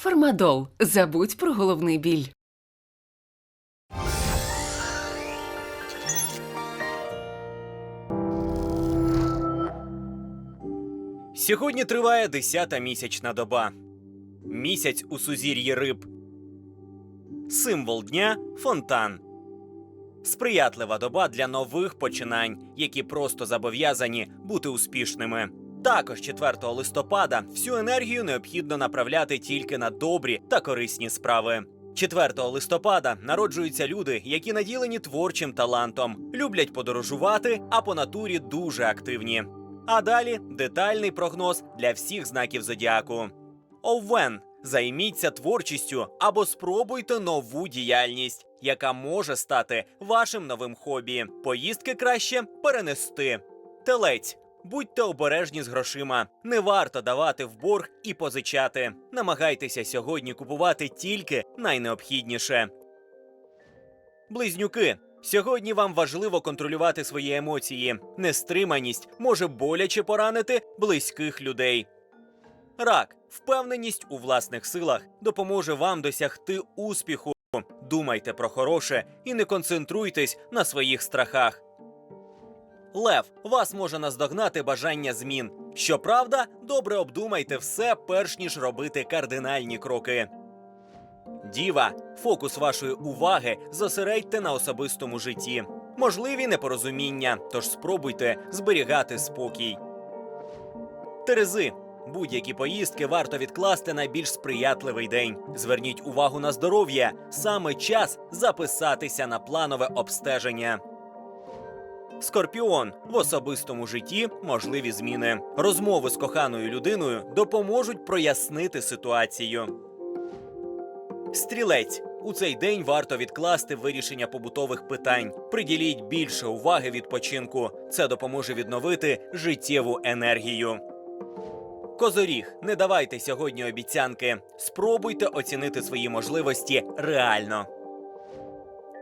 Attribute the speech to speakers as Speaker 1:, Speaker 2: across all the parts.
Speaker 1: Фармадол. Забудь про головний біль.
Speaker 2: Сьогодні триває 10-та місячна доба. Місяць у сузір'ї риб. Символ дня фонтан. Сприятлива доба для нових починань, які просто зобов'язані бути успішними. Також 4 листопада всю енергію необхідно направляти тільки на добрі та корисні справи. 4 листопада народжуються люди, які наділені творчим талантом, люблять подорожувати, а по натурі дуже активні. А далі детальний прогноз для всіх знаків зодіаку. Овен. Займіться творчістю або спробуйте нову діяльність, яка може стати вашим новим хобі. Поїздки краще перенести. Телець. Будьте обережні з грошима. Не варто давати в борг і позичати. Намагайтеся сьогодні купувати тільки найнеобхідніше. Близнюки. Сьогодні вам важливо контролювати свої емоції. Нестриманість може боляче поранити близьких людей. Рак, впевненість у власних силах допоможе вам досягти успіху. Думайте про хороше і не концентруйтесь на своїх страхах. Лев, вас може наздогнати бажання змін. Щоправда, добре обдумайте все, перш ніж робити кардинальні кроки. Діва, фокус вашої уваги зосередьте на особистому житті. Можливі непорозуміння, тож спробуйте зберігати спокій. Терези. Будь-які поїздки варто відкласти на більш сприятливий день. Зверніть увагу на здоров'я. Саме час записатися на планове обстеження. Скорпіон в особистому житті можливі зміни. Розмови з коханою людиною допоможуть прояснити ситуацію. Стрілець у цей день варто відкласти вирішення побутових питань. Приділіть більше уваги відпочинку. Це допоможе відновити життєву енергію. Козоріг, не давайте сьогодні обіцянки. Спробуйте оцінити свої можливості реально.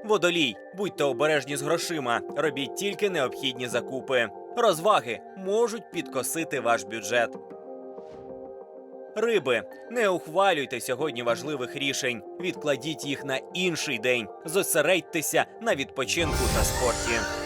Speaker 2: Водолій, будьте обережні з грошима, робіть тільки необхідні закупи. Розваги можуть підкосити ваш бюджет. Риби, не ухвалюйте сьогодні важливих рішень. Відкладіть їх на інший день. Зосередьтеся на відпочинку та спорті.